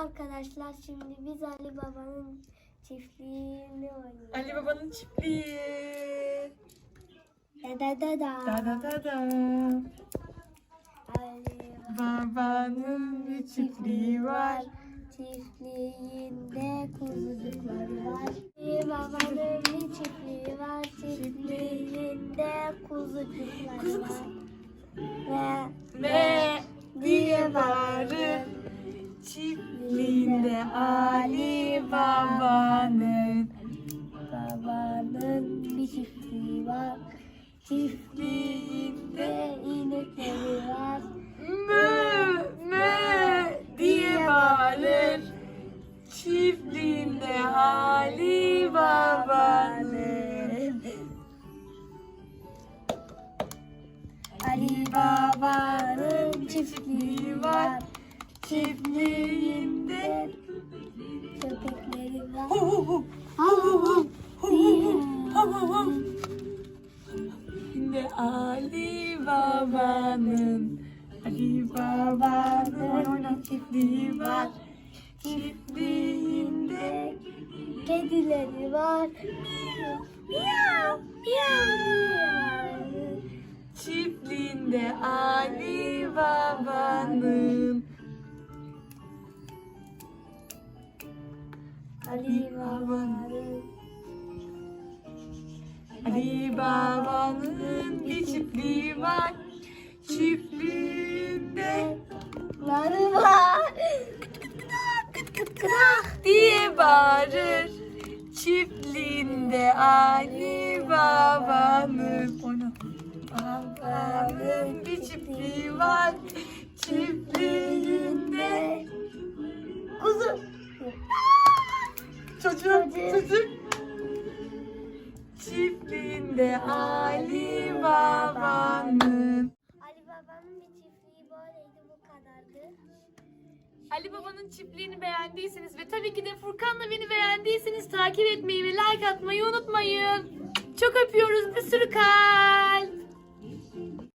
arkadaşlar şimdi biz Ali Baba'nın çiftliğini oynuyoruz. Ali Baba'nın çiftliği. Da da da da. Da da da da. Ali Babanın bir çiftliği var. Çiftliğinde kuzucukları var. Ali Baba'nın bir çiftliği var. Çiftliğinde kuzucukları Kuzu, var. Ve Ve diye bağırır. Çiftliğinde Ali Baba'nın babanın bir çiftliği var. Çiftliğinde inekleri var. mü mü diye bağırır. Çiftliğinde Ali Baba'nın Ali Baba'nın çiftliği var. Çiftliğimde köpekleri var. Hu hu hu. Hu hu hu. Hu hu hu. Şimdi Ali Baba'nın Ali Baba'nın çiftliği var. Çiftliğinde kedileri var. Miyav, miyav. Çiftliğinde Ali Baba'nın Ali Baba'nın Ali Baba'nın bir çiftliği var. Çiftliğinde Ları var. kırak diye bağırır. Çiftliğinde Ali Baba'nın. Baba'nın bir çiftliği var. Çiftliğinde Çocuk, çocuk. Çiftliğinde Ali Baba'nın Ali Baba'nın bir çiftliği böyleydi bu kadardı. Ali Baba'nın çiftliğini beğendiyseniz ve tabii ki de Furkan'la beni beğendiyseniz takip etmeyi ve like atmayı unutmayın. Çok öpüyoruz bir sürü kalp.